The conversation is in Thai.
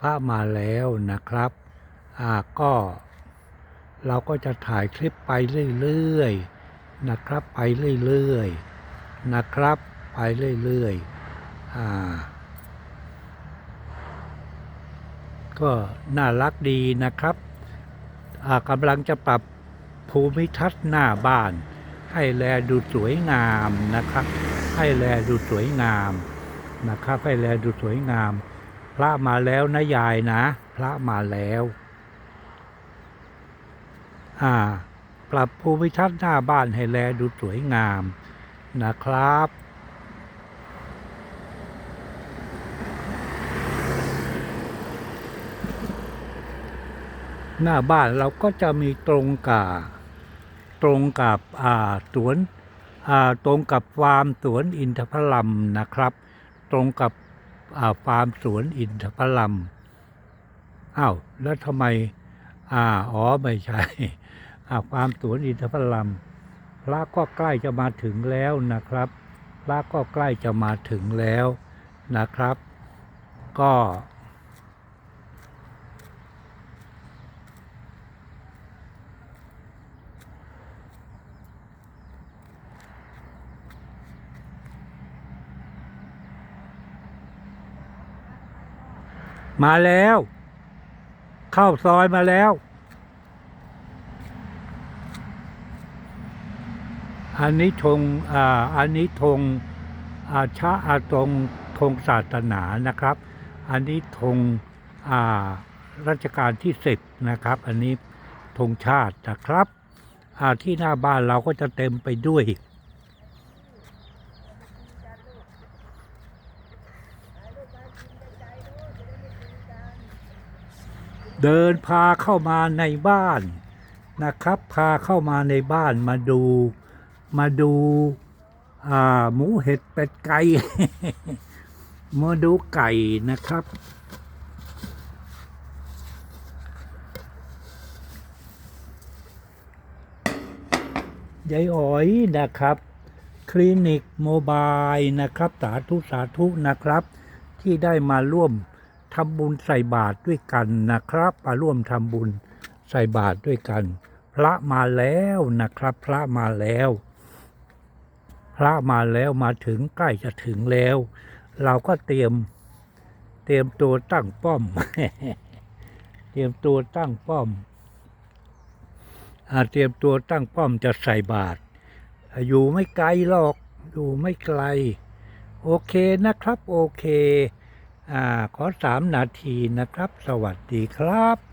พระมาแล้วนะครับอ่าก็เราก็จะถ่ายคลิปไปเรื่อยๆนะครับ ไปเรื่อยๆนะครับ ไปเรื่อยๆอ่าก็น่ารักดีนะครับอ่ากำลังจะปรับภูมิทัศน์หน้าบ้าน ให้แลดูสวยงามนะครับ ให้แลดูสวยงามนะครับ ให้แลดูสวยงาม พระมาแล้วนะยายนะ พระมาแล้ว อ่า ปรับภูมิทัศน์หน้าบ้านให้แลดูสวยงามนะครับ หน้าบ้านเราก็จะมีตรงกับตรงกับอ่าสวนอ่าตรงกับฟาร์มสวนอินทผลัมนะครับ ตรงกับ ฟาร์มสวนอินทพลัมอ้าวแล้วทำไมอ่าอ๋อไม่ใช่อ่าฟาร์มสวนอินทพลัมพระก็ใกล้จะมาถึงแล้วนะครับ พระก็ใกล้จะมาถึงแล้วนะครับ ก็ มาแล้ว เข้าซอยมาแล้ว อันนี้ธงอ่าอันนี้ธงอาชาอาตรงธงศาสนานะครับ อันนี้ธงอ่ารัชกาลที่สิบนะครับ อันนี้ธงชาตินะครับที่หน้าบ้านเราก็จะเต็มไปด้วย เดินพาเข้ามาในบ้านนะครับ พาเข้ามาในบ้านมาดูมาดูาหมูเห็ดเป็ดไก่มาดูไก่นะครับ ยายอ๋อยนะครับ คลินิกโมบายนะครับ สาธุสาธุนะครับ ที่ได้มาร่วม ทำบุญใส่บาตรด้วยกันนะครับมาร่วมทำบุญใส่บาตรด้วยกัน พระมาแล้วนะครับ พระมาแล้ว พระมาแล้วมาถึงใกล้จะถึงแล้ว เราก็เตรียมเตรียมตัวตั้งป้อม เตรียมตัวตั้งป้อมอาเตรียมตัวตั้งป้อมจะใส่บาตรอยู่ไม่ไกลหรอก อยู่ไม่ไกล โอเคนะครับ โอเค ขอสามนาทีนะครับ สวัสดีครับ